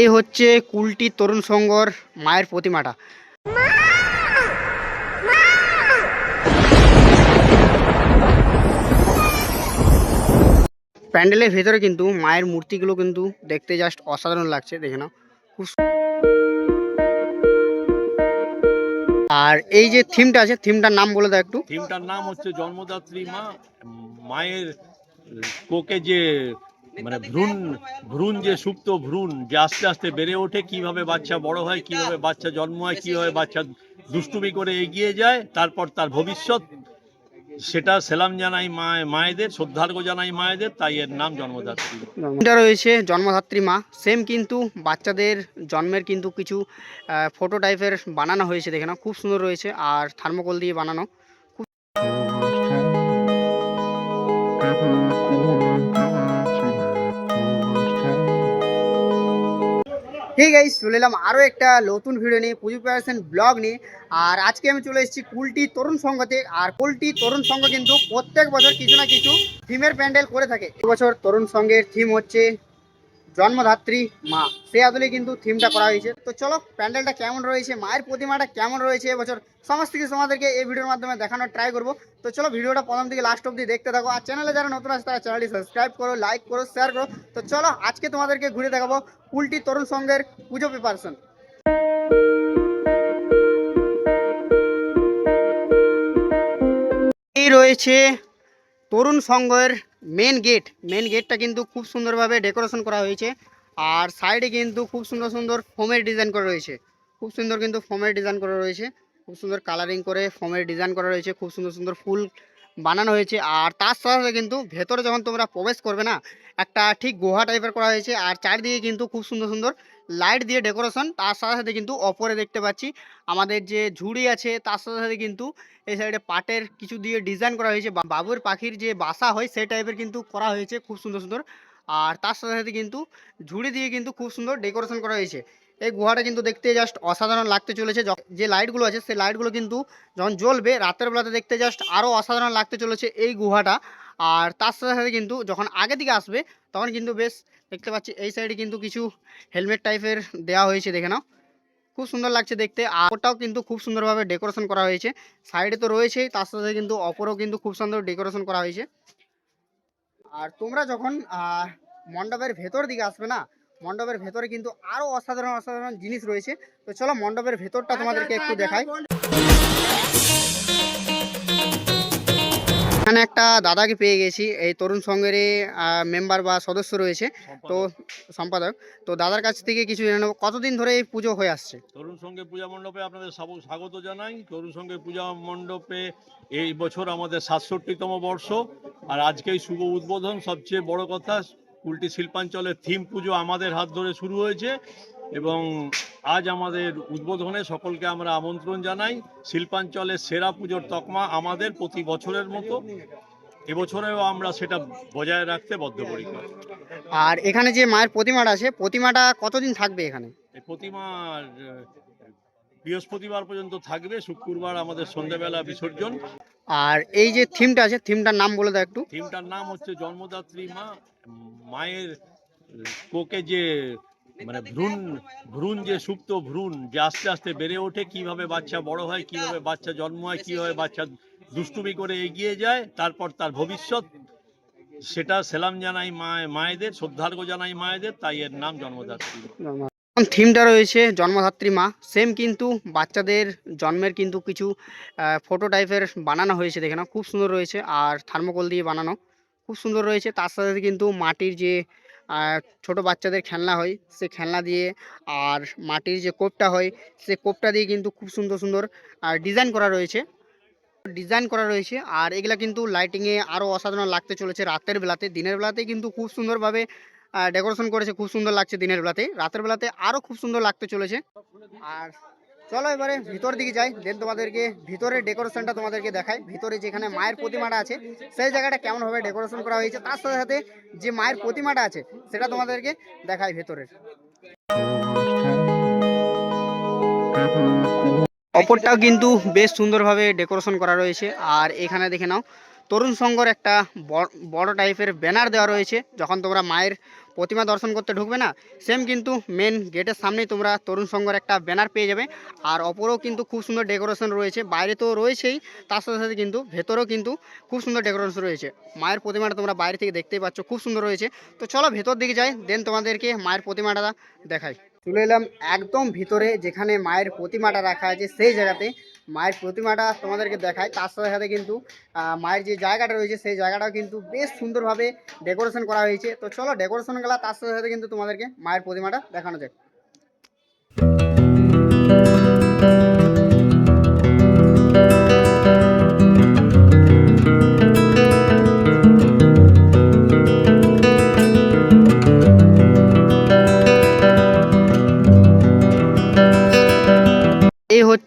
এই হচ্ছে কুলটি তরুণ সংঘর মায়ের প্রতিমাটা। প্যান্ডেলের ভেতরে কিন্তু মায়ের মূর্তিগুলো কিন্তু দেখতে জাস্ট অসাধারণ লাগছে, দেখে নাও। খুব আর এই যে থিমটা আছে থিমটার নাম বলে দাও একটু। থিমটার নাম হচ্ছে জন্মদাত্রী মা, মায়ের কোকে যে মানে ভ্রূণ ভ্রূণ যে সুপ্ত ভ্রূণ যে আস্তে আস্তে বেড়ে ওঠে কীভাবে বাচ্চা বড় হয় কীভাবে বাচ্চা জন্ম হয় কীভাবে বাচ্চা দুষ্টুমি করে এগিয়ে যায় তারপর তার ভবিষ্যৎ। সেটা সেলাম জানাই মা মায়েদের শ্রদ্ধার্ঘ জানাই মায়েদের তাই এর নাম জন্মদাত্রী। এটা রয়েছে জন্মধাত্রী মা। সেম কিন্তু বাচ্চাদের জন্মের কিন্তু কিছু ফটো টাইপের বানানো হয়েছে দেখে নাও খুব সুন্দর রয়েছে। আর থার্মোকল দিয়ে বানানো। ঠিক আছে চলে এলাম আরও একটা নতুন ভিডিও নিয়ে, পুজো প্রিপারেশন ব্লগ নিয়ে। আর আজকে আমি চলে এসেছি কুলটি তরুণ সংঘতে। আর কুলটি তরুণ সংঘ কিন্তু প্রত্যেক বছর কিছু না কিছু থিমের প্যান্ডেল করে থাকে। এবছর তরুণ সংঘের থিম হচ্ছে জন্মধাত্রী মা। সেই আদলে কিন্তু থিমটা করা হয়েছে। তো চলো, প্যান্ডেলটা কেমন রয়েছে, মায়ের প্রতিমাটা কেমন রয়েছে এবছর, সমস্ত কিছু তোমাদেরকে এই ভিডিওর মাধ্যমে দেখানোর ট্রাই করব। তো চলো, ভিডিওটা প্রথম থেকে লাস্ট অব্দি দেখতে থাকো। আর চ্যানেলে যারা নতুন আছে, তারা চ্যানেলটি সাবস্ক্রাইব করো লাইক করো শেয়ার করো। তো চলো, আজকে তোমাদেরকে ঘুরে দেখাবো কুলটি তরুণ সংঘের পুজো প্রিপারেশন রয়েছে তরুণ সংঘের মেন গেট মেন গেটটা কিন্তু খুব সুন্দরভাবে ডেকোরেশন করা হয়েছে। আর সাইডে কিন্তু খুব সুন্দর সুন্দর ফোমের ডিজাইন করা রয়েছে। খুব সুন্দর কিন্তু ফোমের ডিজাইন করা রয়েছে। খুব সুন্দর কালারিং করে ফোমের ডিজাইন করা রয়েছে। খুব সুন্দর সুন্দর ফুল বানানো হয়েছে। আর তার সাথে কিন্তু ভেতরে যখন তোমরা প্রবেশ করবে না, একটা ঠিক গুহা টাইপের করা হয়েছে। আর চারিদিকে কিন্তু খুব সুন্দর সুন্দর লাইট দিয়ে ডেকোরেশন তার সাথে সাথে কিন্তু অপরে দেখতে পাচ্ছি আমাদের যে ঝুড়ি আছে, তার সাথে সাথে কিন্তু এই সাইডে পাটের কিছু দিয়ে ডিজাইন করা হয়েছে। বাবুর পাখির যে বাসা হয়, সেই টাইপের কিন্তু করা হয়েছে খুব সুন্দর সুন্দর। আর তার সাথে সাথে কিন্তু ঝুড়ি দিয়ে কিন্তু খুব সুন্দর ডেকোরেশন করা হয়েছে। এই গুহাটা কিন্তু দেখতে জাস্ট অসাধারণ লাগতে চলেছে। যে লাইটগুলো আছে, সেই লাইটগুলো কিন্তু যখন জ্বলবে, রাতের বেলাতে দেখতে জাস্ট আরও অসাধারণ লাগতে চলেছে এই গুহাটা। আর তার সাথে সাথে কিন্তু যখন আগে দিকে আসবে, তখন কিন্তু বেশ দেখতে পাচ্ছি এই সাইডে কিন্তু কিছু হেলমেট টাইপের দেওয়া হয়েছে, দেখে নাও। খুব সুন্দর লাগছে দেখতে। আর ওটাও কিন্তু খুব সুন্দরভাবে ডেকোরেশন করা হয়েছে। সাইডে তো রয়েছেই, তার সাথে কিন্তু অপরও কিন্তু খুব সুন্দর ডেকোরেশন করা হয়েছে। আর তোমরা যখন মণ্ডপের ভেতর দিকে আসবে না, মণ্ডপের ভেতরে কিন্তু আরও অসাধারণ অসাধারণ জিনিস রয়েছে। তো চলো মণ্ডপের ভেতরটা তোমাদেরকে একটু দেখাই। এখানে একটা দাদাকে পেয়ে গেছি এই তরুণ সংঘের মেম্বার বা সদস্য রয়েছে। তো সম্পাদক। তো দাদার কাছ থেকে কিছু জেনে নেব কতদিন ধরে এই পুজো হয়ে আসছে? তরুণ সঙ্গে পূজা মণ্ডপে আপনাদের সব- স্বাগত জানাই। তরুণ সঙ্গে পূজা মণ্ডপে এই বছর আমাদের সাতষট্টিতম বর্ষ আর আজকেই শুভ উদ্বোধন। সবচেয়ে বড় কথা কুলটি শিল্পাঞ্চলের থিম পুজো আমাদের হাত ধরে শুরু হয়েছে। এবং আজ আমাদের উদ্বোধনে সকলকে আমরা আমন্ত্রণ জানাই। শিল্পাঞ্চলের সেরা পুজোর তকমা আমাদের প্রতি বছরের মতো। এবছরেও আমরা সেটা বজায় রাখতে বদ্ধপরিকর। আর এখানে যে মায়ের প্রতিমাটা আছে প্রতিমাটা কতদিন থাকবে এখানে? এই প্রতিমার বৃহস্পতিবার পর্যন্ত থাকবে শুক্রবার আমাদের সন্ধ্যেবেলা বিসর্জন। আর এই যে থিমটা আছে থিমটার নাম বলে দাও একটু। থিমটার নাম হচ্ছে জন্মদাত্রী মা মায়ের কোকে যে মানে ভ্রূণ ভ্রূণ যে সুপ্ত ভ্রূণ যে আস্তে আস্তে বেড়ে ওঠে কীভাবে বাচ্চা বড় হয় কীভাবে বাচ্চা জন্ম হয় কীভাবে বাচ্চা দুষ্টুমি করে এগিয়ে যায় তারপর তার ভবিষ্যৎ। সেটা সেলাম জানাই মা মায়েদের শ্রদ্ধার্ঘ জানাই মায়েদের তাই এর নাম জন্মদাত্রী। থিমটা রয়েছে জন্মধাত্রী মা। সেম কিন্তু বাচ্চাদের জন্মের কিন্তু কিছু ফটো টাইপের বানানো হয়েছে দেখে নাও। খুব সুন্দর রয়েছে। আর থার্মোকল দিয়ে বানানো। খুব সুন্দর রয়েছে। তার সাথে সাথে কিন্তু মাটির যে ছোট বাচ্চাদের খেলনা হয় সে খেলনা দিয়ে আর মাটির যে কোপটা হয় সে কোপটা দিয়ে কিন্তু খুব সুন্দর সুন্দর ডিজাইন করা রয়েছে। ডিজাইন করা রয়েছে আর এগুলা কিন্তু লাইটিংয়ে আরও অসাধারণ লাগতে চলেছে রাতের বেলাতে। দিনের বেলাতে কিন্তু খুব সুন্দরভাবে ডেকোরেশন করেছে, খুব সুন্দর লাগছে দিনের বেলাতে। রাতের বেলাতে আরও খুব সুন্দর লাগতে চলেছে। আর চলো এবারে ভিতর দিকে যাই দেন তোমাদেরকে ভিতরে ডেকোরেশনটা তোমাদেরকে দেখাই। ভিতরে যেখানে মায়ের প্রতিমাটা আছে, সেই জায়গাটা কেমন কেমনভাবে ডেকোরেশন করা হয়েছে, তার সাথে সাথে যে মায়ের প্রতিমাটা আছে, সেটা তোমাদেরকে দেখাই ভেতরের। অপরটাও কিন্তু বেশ সুন্দরভাবে ডেকোরেশন করা রয়েছে, আর এখানে দেখে নাও তরুণ সংঘর একটা বড়- টাইপের ব্যানার দেওয়া রয়েছে। যখন তোমরা মায়ের প্রতিমা দর্শন করতে ঢুকবে না সেম কিন্তু মেন গেটের সামনেই তোমরা তরুণ সংঘর একটা ব্যানার পেয়ে যাবে। আর অপরেও কিন্তু খুব সুন্দর ডেকোরেশন রয়েছে। বাইরে তো রয়েছেই, তার সাথে সাথে কিন্তু ভেতরেও কিন্তু খুব সুন্দর ডেকোরেশন রয়েছে। মায়ের প্রতিমাটা তোমরা বাইরে থেকে দেখতেই পাচ্ছ, খুব সুন্দর রয়েছে। তো চলো ভেতর দিকে যাই দেন তোমাদেরকে মায়ের প্রতিমাটা দেখাই। চলে এলাম একদম ভিতরে, যেখানে মায়ের প্রতিমাটা রাখা আছে, সেই জায়গাতে মায়ের প্রতিমাটা তোমাদেরকে দেখায় তার সাথে সাথে কিন্তু মায়ের যে জায়গাটা রয়েছে, সেই জায়গাটাও কিন্তু বেশ সুন্দরভাবে ডেকোরেশন করা হয়েছে। তো চলো ডেকোরেশন গেলা, তার সাথে সাথে কিন্তু তোমাদেরকে মায়ের প্রতিমাটা দেখানো যায়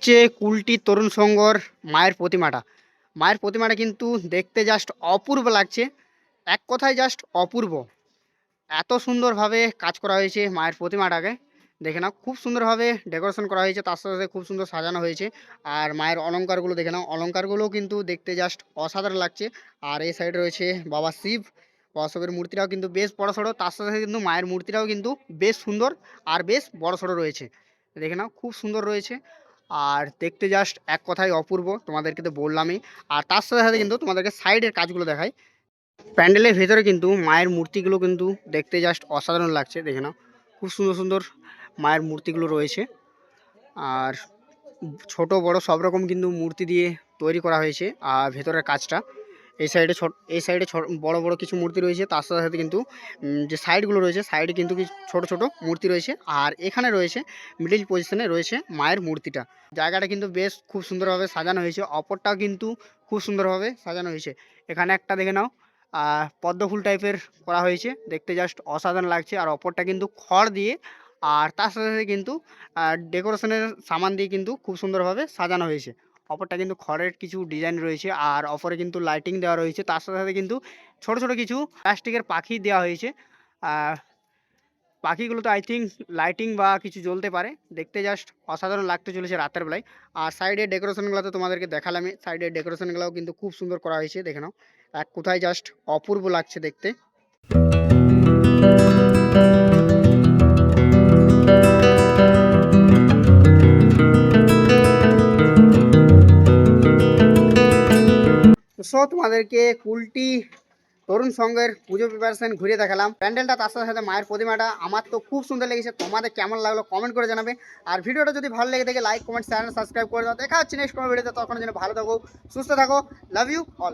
হচ্ছে কুলটি তরুণ সংঘর মায়ের প্রতিমাটা। মায়ের প্রতিমাটা কিন্তু দেখতে জাস্ট অপূর্ব লাগছে। এক কথায় জাস্ট অপূর্ব। এত সুন্দরভাবে কাজ করা হয়েছে মায়ের প্রতিমাটাকে। দেখে নাও, খুব সুন্দরভাবে ডেকোরেশন করা হয়েছে, তার সাথে খুব সুন্দর সাজানো হয়েছে। আর মায়ের অলংকারগুলো দেখে নাও অলংকারগুলোও কিন্তু দেখতে জাস্ট অসাধারণ লাগছে। আর এই সাইডে রয়েছে বাবা শিব, বাবা মূর্তিটাও কিন্তু বেশ বড় সড়ো, তার সাথে কিন্তু মায়ের মূর্তিটাও কিন্তু বেশ সুন্দর আর বেশ বড় সড়ো রয়েছে। দেখে নাও, খুব সুন্দর রয়েছে। আর দেখতে জাস্ট এক কথায় অপূর্ব, তোমাদেরকে তো বললামই। আর তার সাথে সাথে কিন্তু তোমাদেরকে সাইডের কাজগুলো দেখায় প্যান্ডেলের ভেতরে কিন্তু মায়ের মূর্তিগুলো কিন্তু দেখতে জাস্ট অসাধারণ লাগছে, দেখে নাও। খুব সুন্দর সুন্দর মায়ের মূর্তিগুলো রয়েছে। আর ছোট বড় সব রকম কিন্তু মূর্তি দিয়ে তৈরি করা হয়েছে আর ভেতরের কাজটা। এই সাইডে ছোট, এই সাইডে বড় বড় কিছু মূর্তি রয়েছে। তার সাথে সাথে কিন্তু যে সাইডগুলো রয়েছে সাইডে কিন্তু কিছু ছোট ছোট মূর্তি রয়েছে। আর এখানে রয়েছে মিডিল পজিশনে রয়েছে মায়ের মূর্তিটা। জায়গাটা কিন্তু বেশ খুব সুন্দরভাবে সাজানো হয়েছে। অপরটাও কিন্তু খুব সুন্দরভাবে সাজানো হয়েছে। এখানে একটা দেখে নাও। পদ্ম ফুল টাইপের করা হয়েছে। দেখতে জাস্ট অসাধারণ লাগছে। আর অপরটা কিন্তু খড় দিয়ে, আর তার সাথে সাথে কিন্তু ডেকোরেশনের সামান দিয়ে কিন্তু খুব সুন্দরভাবে সাজানো হয়েছে। অপরটা কিন্তু খড়ের কিছু ডিজাইন রয়েছে আর অপরে কিন্তু লাইটিং দেওয়া রয়েছে। তার সাথে সাথে কিন্তু ছোট ছোট কিছু প্লাস্টিকের পাখি দেওয়া হয়েছে। পাখিগুলো তো আই থিঙ্ক লাইটিং বা কিছু জ্বলতে পারে। দেখতে জাস্ট অসাধারণ লাগতে চলেছে রাতের বেলায়। আর সাইডের ডেকোরেশনগুলো তো তোমাদেরকে দেখালামই। সাইডের ডেকোরেশনগুলোও কিন্তু খুব সুন্দর করা হয়েছে, দেখে নাও। এক কোথায় জাস্ট অপূর্ব লাগছে দেখতে। সো তোমাদেরকে কুলটি তরুণ সংঘের পুজো প্রিপারেশন ঘুরিয়ে দেখালাম। প্যান্ডেলটা তার সাথে সাথে মায়ের প্রতিমাটা। আমার তো খুব সুন্দর লেগেছে। তোমাদের কেমন লাগল কমেন্ট করে জানাবে। আর ভিডিওটা যদি ভালো লেগে থাকে লাইক কমেন্ট চ্যানেল সাবস্ক্রাইব করে দাও। দেখা হচ্ছে নেক্সট কোনো ভিডিওতে তখন যেন ভালো থাকো, সুস্থ থাকো। Love you all